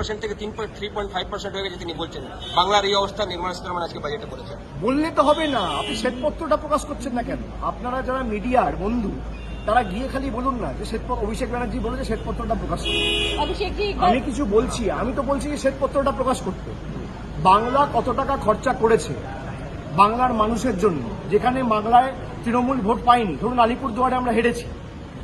Percent থেকে তিন three point five percent হয়ে গেছে তিনি বলছেন বাংলার এই অবস্থা নির্মলা সীতারামন আজকে বাজেটে করেছেন বললে তো হবে না আপনি শ্বেতপত্রটা প্রকাশ করছেন না কেন আপনারা যারা মিডিয়ার বন্ধু তারা গিয়ে খালি বলুন না যে শ্বেতপত্র অভিষেক ব্যানার্জি বলেছে শ্বেতপত্রটা প্রকাশ আমি কিছু বলছি আমি তো বলছি যে শ্বেতপত্রটা প্রকাশ করতে বাংলা কত টাকা খরচা করেছে বাংলার মানুষের জন্য যেখানে বাংলায় তৃণমূল ভোট পায়নি ধরুন আলিপুরদুয়ারে আমরা হেরেছি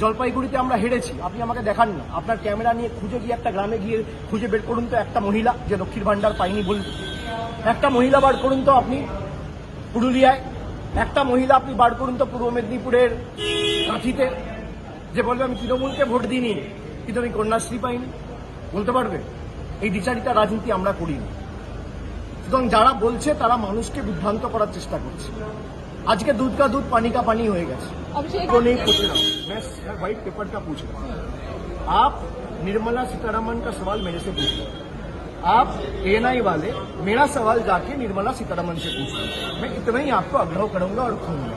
জলপাইগুড়িতে আমরা হেরেছি। আপনি আমাকে দেখান না। আপনার ক্যামেরা নিয়ে খুঁজে গিয়ে একটা গ্রামে গিয়ে খুঁজে বের করুন তো একটা মহিলা, যে লক্ষ্মীর ভান্ডার পায়নি বলবে একটা মহিলা বার করুন তো আপনি পুরুলিয়ায়। একটা মহিলা আপনি বার করুন তো পূর্ব মেদিনীপুরের কাঁথিতে। যে বলবে, আমি তৃণমূলকে ভোট দিইনি, কিন্তু আমি কন্যাশ্রী পাইনি। বলতে পারবে? এই বিচারিতা রাজনীতি আমরা করি না সুতরাং যারা বলছে, তারা মানুষকে বিভ্রান্ত করার চেষ্টা করছে। আজকে দুধ কা দুধ পানি কা পানি হয়ে গেছে অভিষেক तो नहीं पूछ रहा हूँ मैं व्हाइट पेपर का पूछ रहा हूँ आप निर्मला सीतारमन का सवाल मेरे से पूछ रहे हैं आप एएनआई वाले मेरा सवाल जाके निर्मला सीतारमन से पूछ रहे हैं मैं इतना ही आपको आग्रह करूंगा और कहूंगा बस इतना